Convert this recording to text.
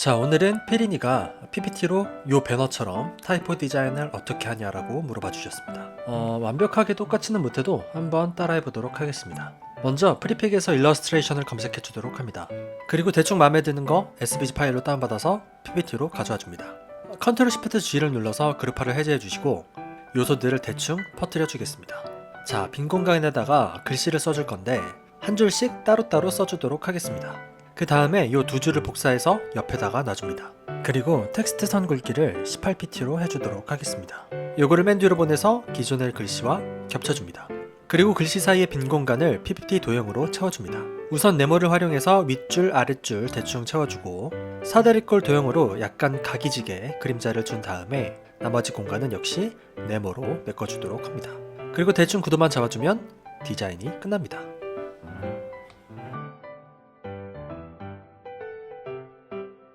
자 오늘은 피리니가 PPT로 요 배너처럼 타이포 디자인을 어떻게 하냐라고 물어봐 주셨습니다. 어, 완벽하게 똑같이는 못해도 한번 따라해 보도록 하겠습니다. 먼저 프리픽에서 일러스트레이션을 검색해 주도록 합니다. 그리고 대충 마음에 드는 거 SVG 파일로 다운받아서 PPT로 가져와 줍니다. 컨트롤 시프트 G를 눌러서 그룹화를 해제해 주시고 요소들을 대충 퍼뜨려 주겠습니다. 자, 빈 공간에다가 글씨를 써줄 건데 한 줄씩 따로따로 써주도록 하겠습니다. 그 다음에 이 두 줄을 복사해서 옆에다가 놔줍니다. 그리고 텍스트 선 굵기를 18pt로 해주도록 하겠습니다. 요거를 맨 뒤로 보내서 기존의 글씨와 겹쳐줍니다. 그리고 글씨 사이의 빈 공간을 PPT 도형으로 채워줍니다. 우선 네모를 활용해서 윗줄, 아랫줄 대충 채워주고 사다리꼴 도형으로 약간 각이지게 그림자를 준 다음에 나머지 공간은 역시 네모로 메꿔주도록 합니다. 그리고 대충 구도만 잡아주면 디자인이 끝납니다.